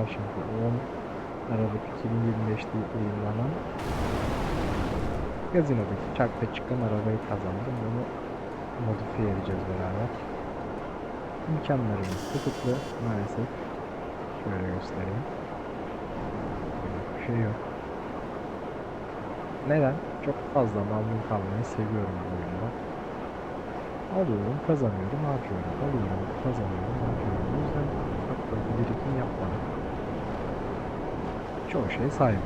Tarih 11 Aralık Perşembe 10 Aralık 2025'te yayınlanan Gazinodaki çarkta çıkan arabayı kazandım. Bunu modifiye edeceğiz beraber. İmkanlarımız kısıtlı maalesef. Şöyle göstereyim. Bir şey yok. Neden? Çok fazla memnun kalmayı seviyorum bu oyunda. Alıyorum, kazanıyorum, harcıyorum. Alıyorum, kazanıyorum, harcıyorum. O yüzden çok fazla birikim yapmadım. Çoğu şey saymam.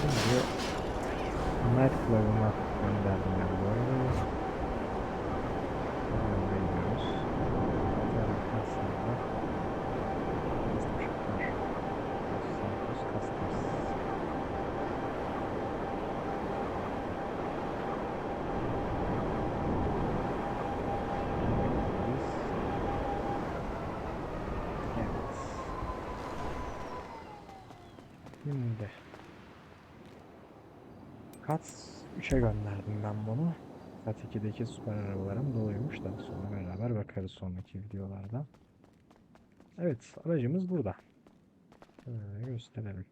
Şimdi Night Club'ıma gönderdim ben bu arada. Oraya gidiyoruz. Zaten aslında Kastamşaklar. Los Santos Castas. Evet. Şimdi Kat 3'e gönderdim ben bunu. Kat 2'deki süper arabalarım doluymuş da sonra beraber bakarız sonraki videolarda. Evet aracımız burada. Şöyle gösterelim.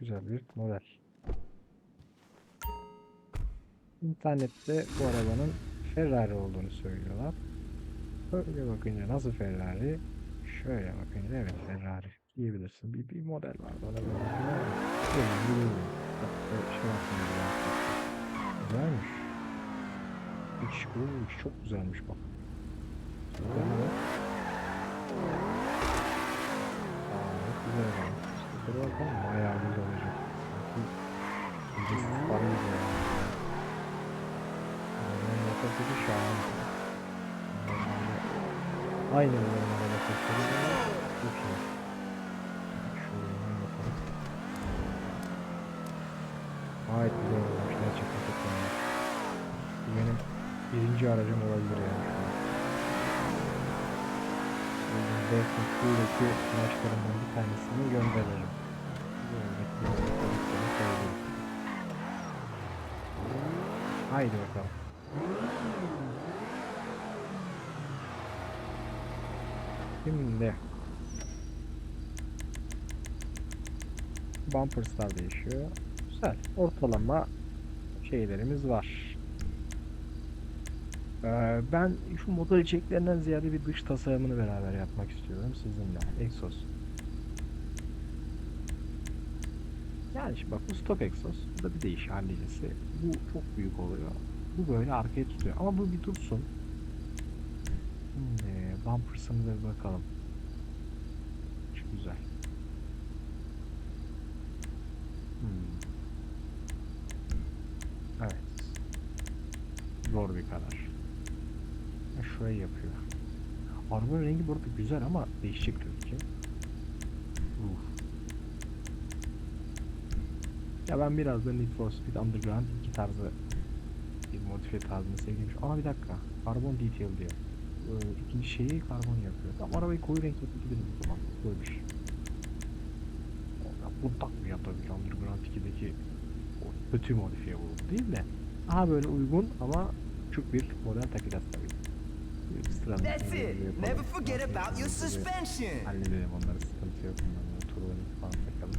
Güzel bir model. İnternette bu arabanın Ferrari olduğunu söylüyorlar. Böyle bakınca nasıl Ferrari? Şöyle bakınca evet Ferrari diyebilirsin. Bir, bir model vardı ona böyle. Şey ya. Güzelmiş. İç, iç çok güzelmiş bak. Aa, güzel ama. Dur bakalım bayağı güzel olacak. Sanki Ucuz var gibi ya. Şahane. Normalde Aynı bunların araba sesleri de çok iyi. Şöyle hemen bakalım. Gayet güzel olmuş. Gerçekten çok beğendim. Bu benim birinci aracım olabilir yani Delta Q'daki araçlarımdan bir tanesini gönderirim. Haydi bakalım. Şimdi Bumpers'lar değişiyor. Güzel. Ortalama şeylerimiz var. Ee, ben şu model içeriklerinden ziyade bir dış tasarımını beraber yapmak istiyorum sizinle. Exos. Yani şimdi bak bu stok egzoz. Bu da bir değiş hallicesi. Bu çok büyük oluyor. Bu böyle arkaya tutuyor. Ama bu bir dursun. Şimdi bumpers'ımıza bir bakalım. Şu güzel. Hmm. Evet. Zor bir karar. Ha, Şurayı yapıyor. Arabanın rengi bu arada güzel ama değişecek tabii ki. Uf. Ya ben biraz da Need for Speed Underground 2 tarzı bir modifiye tarzını sevdiğim şey. Aa bir dakika. Carbon detail diyor. Ee, ikinci şeyi karbon yapıyor. Tamam arabayı koyu renk yapabiliriz o zaman. Koymuş. Ya bu takmıyor tabii ki Underground 2'deki o kötü modifiye bu değil de. Daha böyle uygun ama küçük bir model takacağız tabii. That's it. Never forget about your suspension. Halledelim onları sıkıntı yok. Onları turlarını falan takalım.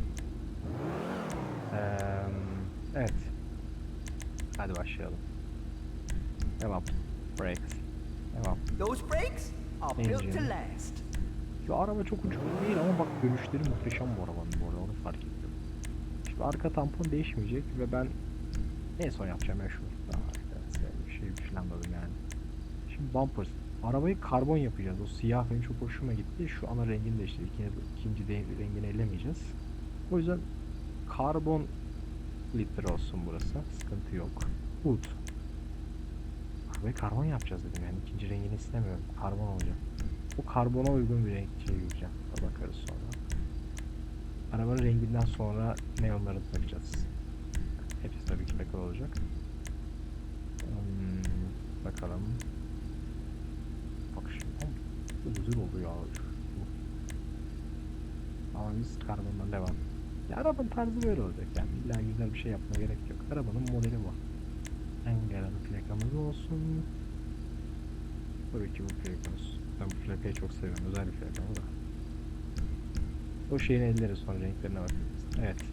Eee, evet. Hadi başlayalım. Devam. Brakes. Devam. Those brakes are built to last. Şu araba çok uçuk değil ama bak dönüşleri muhteşem bu arabanın bu arada onu fark ettim. Şimdi arka tampon değişmeyecek ve ben en son yapacağım ya şu. Daha işte bir şey planladım yani. Şimdi bumpers. Arabayı karbon yapacağız. O siyah benim çok hoşuma gitti. Şu ana rengini değiştirdik. Yine ikinci de, rengini ellemeyeceğiz. O yüzden karbon glitter olsun burası. Sıkıntı yok. Wood. Arabayı karbon yapacağız dedim yani. ikinci rengini istemiyorum. Karbon olacak. O karbona uygun bir renk şey bakarız sonra. Arabanın renginden sonra neonları takacağız. Hepsi tabii ki takılı olacak. Hmm, bakalım. Bak güzel oldu ya. Ama biz karbondan devam. Ya arabanın tarzı böyle olacak yani. İlla güzel bir şey yapmaya gerek yok. Arabanın modeli bu. Engel'in plakamız olsun. Tabii ki bu plakamız. Ben bu plakayı çok seviyorum. Özel bir plaka bu da. O şeyin elleri son renklerine bakıyoruz. Evet.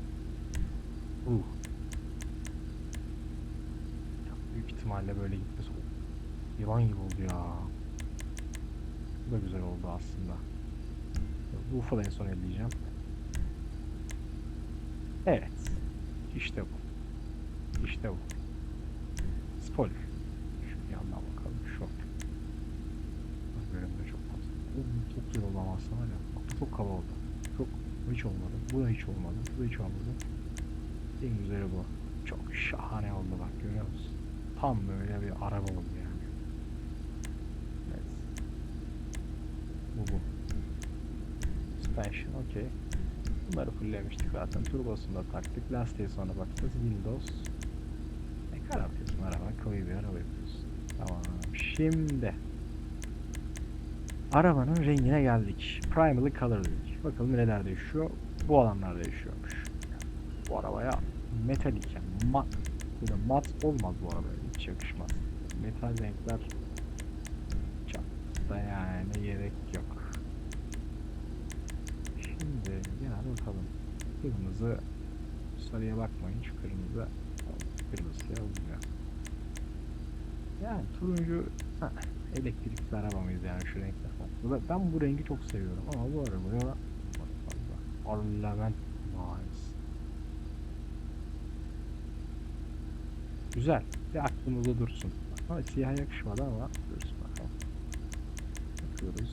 Uh. Büyük ihtimalle böyle gitmesi yılan gibi oldu ya. Bu da güzel oldu aslında. Bu ufa da en son elleyeceğim. Evet. İşte bu. İşte bu. Spoiler. Şu yandan bakalım. Bak Bölümde çok fazla. Oo, çok güzel oldu ama aslında ya. Çok kaba oldu. Çok hiç olmadı. Bu da hiç olmadı. Bu da hiç olmadı. En güzeli bu. Çok şahane oldu bak görüyor musun? Tam böyle bir araba oldu yani. Evet. Bu bu. Suspension okey. Bunları fulllemiştik zaten. Turbosunu da taktık. Lastiğe sonra bakacağız. Windows. Ne kadar yapıyorsun araba? Koyu bir araba yapıyorsun. Tamam. Şimdi arabanın rengine geldik. Primarily color dedik. Bakalım neler değişiyor. Bu alanlar değişiyormuş. Bu arabaya metalik yani mat. Böyle mat olmaz bu arabaya. Hiç yakışmaz. Metal renkler da yani gerek yok. Şimdi gel bakalım. Kırmızı sarıya bakmayın şu kırmızı kırmızıya olmuyor. Yani turuncu ha, elektrikli araba mıyız yani şu. Bu da- Ben bu rengi çok seviyorum ama bu arabaya. Parlament nice. Güzel. Bir aklımızda dursun. Ama siyah yakışmadı ama dursun Bakıyoruz.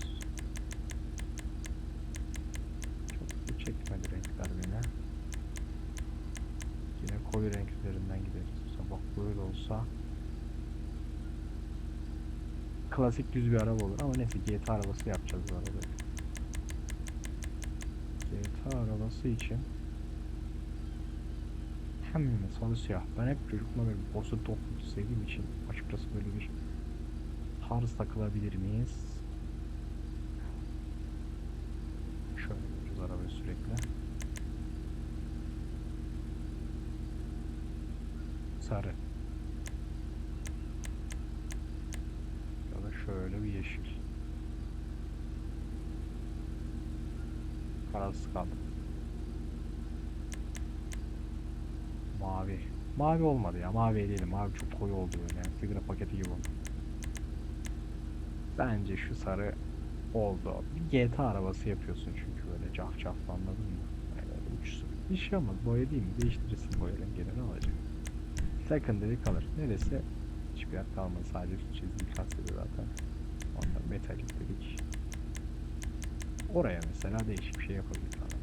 Çok çekmedi renkler beni. Yine koyu renk üzerinden gideriz. Bak böyle olsa klasik düz bir araba olur ama neyse GT arabası yapacağız bu arabayı. GT arabası için hem sarı siyah. Ben hep çocukluğumda böyle bosu toplu sevdiğim için açıkçası böyle bir tarz takılabilir miyiz? Şöyle yapıyoruz arabayı sürekli. Sarı. Ya da şöyle bir yeşil. Kararsız kaldım. Mavi. Mavi olmadı ya. Mavi değil. Mavi çok koyu oldu böyle. Yani sigara paketi gibi oldu. Bence şu sarı oldu. Bir GT arabası yapıyorsun çünkü böyle caf caflı anladın mı? Böyle uçsun. Bir şey olmaz. Boya değil mi? Değiştirirsin boya rengini ne olacak? Secondary color. Neresi? Hiçbir yer kalmadı. Sadece çizgi kastediyor zaten. Ondan metalik dedik. Oraya mesela değişik bir şey yapabiliriz arada.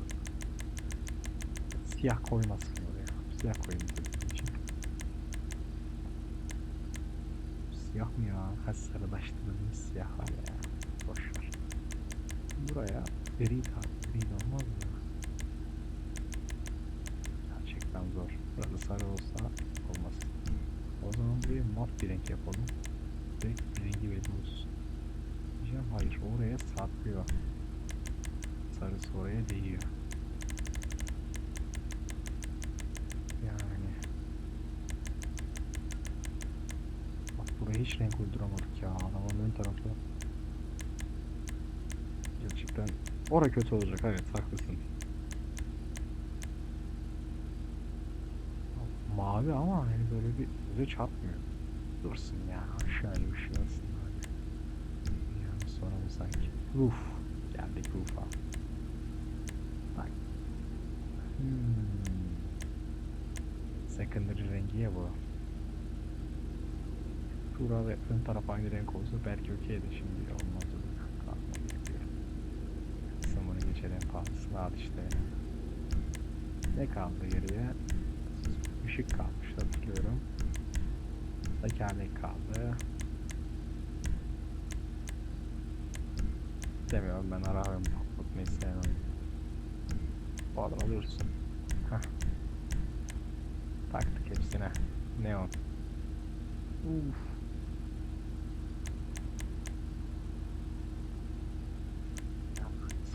Siyah koymasın oraya. Siyah koyayım dediğim için. Siyah mı ya? Ha sarılaştırdığımız siyah var ya. Boş ver. Buraya. Gri de olmaz mı? Gerçekten zor. Burada sarı olsa olmaz. O zaman buraya mat bir renk yapalım. Direkt rengi belli olsun. Diyeceğim hayır oraya sarkıyor. Sarısı oraya değiyor. Yani. Bak buraya hiç renk uyduramadık ya. Arabanın ön tarafı. Gerçekten. Ora kötü olacak evet haklısın. Mavi ama hani böyle bir göze çarpmıyor. Dursun ya. Şöyle bir şey olsun. Yani sonra mı sanki? Roof. Geldik roof'a. Bak. Hmm. Secondary rengi ya bu. Tura ve ön taraf aynı renk olsa belki okeydi şimdi olmaz Geçelim pahalısını al işte. Ne kaldı geriye? Işık kalmış hatırlıyorum. Tekerlek kaldı. Demiyorum ben ararım patlatmayı sevmem. Bu adam alıyorsun. Heh. Taktık hepsine. Neon. Uf.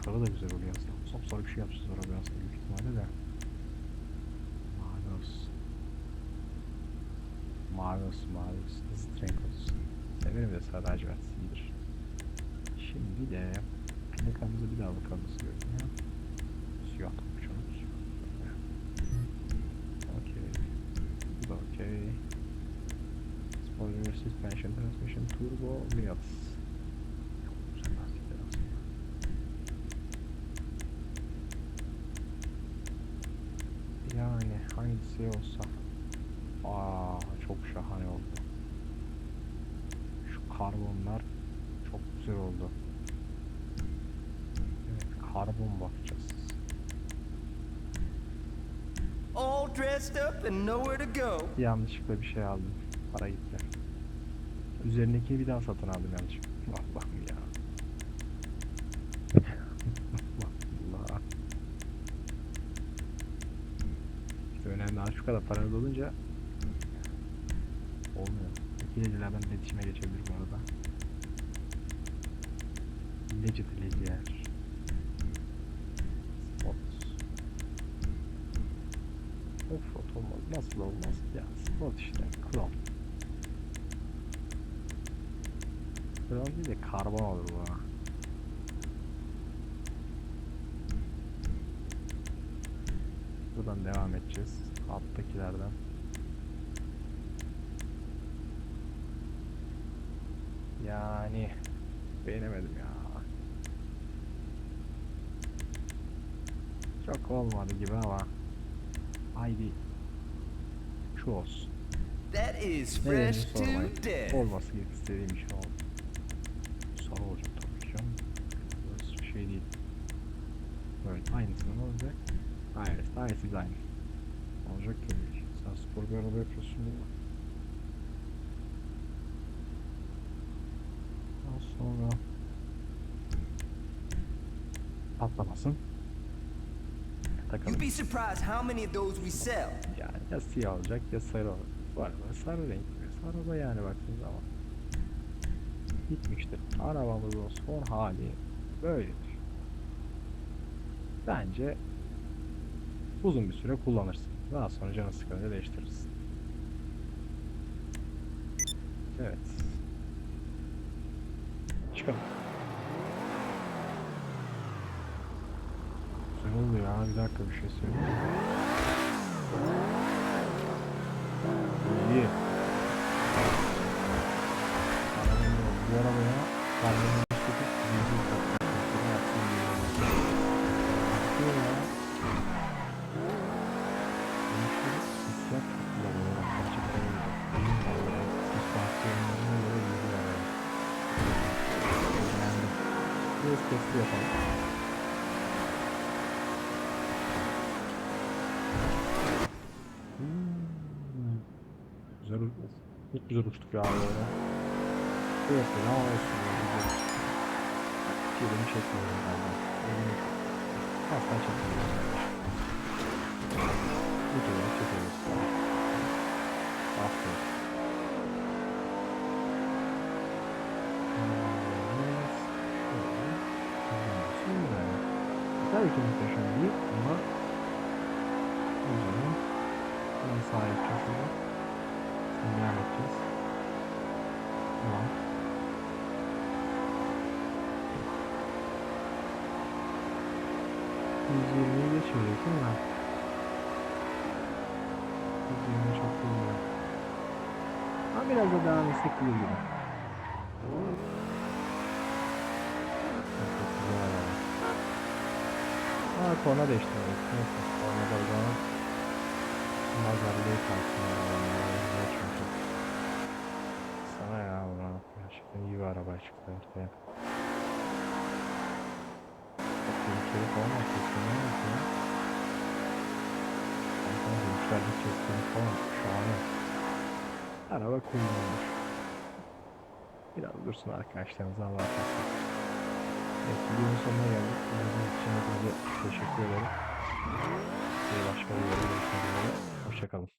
Sarı da güzel oluyor aslında. Sapsarı bir şey yapacağız arabaya aslında büyük ihtimalle de. Mavi olsun. Mavi olsun mavi olsun. Hızlı renk olsun. Severim de sarı lacivert iyidir. Şimdi de plakamızı bir daha bakalım nasıl görünüyor. Siyah. Siyah. Okey. Bu da okey. Spoiler suspension transmission turbo wheels. Çok güzel lastikler aslında. Yani hangisi olsa. Aa çok şahane oldu. Şu karbonlar çok güzel oldu. Evet karbon bakacağız. All dressed up and nowhere to go. Yanlışlıkla bir şey aldım. Para gitti. Üzerindekini bir daha satın aldım yanlışlıkla. Allah'ım şu kadar paranız olunca olmuyor. İkilecilerden iletişime geçebilir bu arada. Legit Ledger. Spot. Offroad olmaz. Nasıl olmaz? Ya spot işte. Chrome. Chrome değil de karbon olur bu. Buradan devam edeceğiz. Alttakilerden. Yani beğenemedim ya. Çok olmadı gibi ama haydi şu olsun. That is fresh to death. Olması gibi istediğim şey oldu. Sarı olacak tabii ki. Burası şey değil. Böyle aynısından olacak. Hayır, aynısı biz aynı. Olacak tabii ki. Sen spor bir araba yapıyorsun değil mi? Daha sonra patlamasın. Takalım. You'd be surprised how many of those we sell. Yani ya siyah olacak ya sarı olacak. Bu araba sarı renkli. Sarı da yani baktığın zaman. Bitmiştir. Arabamızın son hali böyledir. Bence uzun bir süre kullanırsın. Daha sonra canı sıkılınca değiştirirsin. Evet. Çıkalım. Güzel oldu ya. Bir dakika bir şey söyleyeyim. İyi. Bu arabaya karbon Biraz testi yapalım. Hmm. Güzel uç- çok güzel uçtuk ya böyle. Evet ya olsun ya güzel. Kelimi çekmiyorum galiba. Elimi asla çekmiyorum. Bu kadar çekiyoruz. Aferin. Yalnız şöyle kullanıyorsun böyle. Tabii ki muhteşem değil ama o zaman Bunu yapacağız şimdi. Sinyal yapacağız. Tamam. Yüz yirmiyi geçmeyecek değil mi? Yüz yirmi çok bilmiyorum. Ama biraz da devam etsek iyi gibi. Çok çok güzel araba. Aa korna değiştirmedik. Neyse korna da o zaman Nazarlığı kalsın. Sana ya buna gerçekten iyi bir araba çıktı ortaya. Tehlikeli falan atıyorsun ne yapıyorsun ya? Zaten yükseldik çektiğin falan şahane. Araba kullanılır. Biraz dursun arkadaşlarımıza Allah kahretsin. Evet, videonun sonuna geldik. Videonun için hepinize teşekkür ederim. Bir başka bir videoda görüşmek üzere. Hoşçakalın.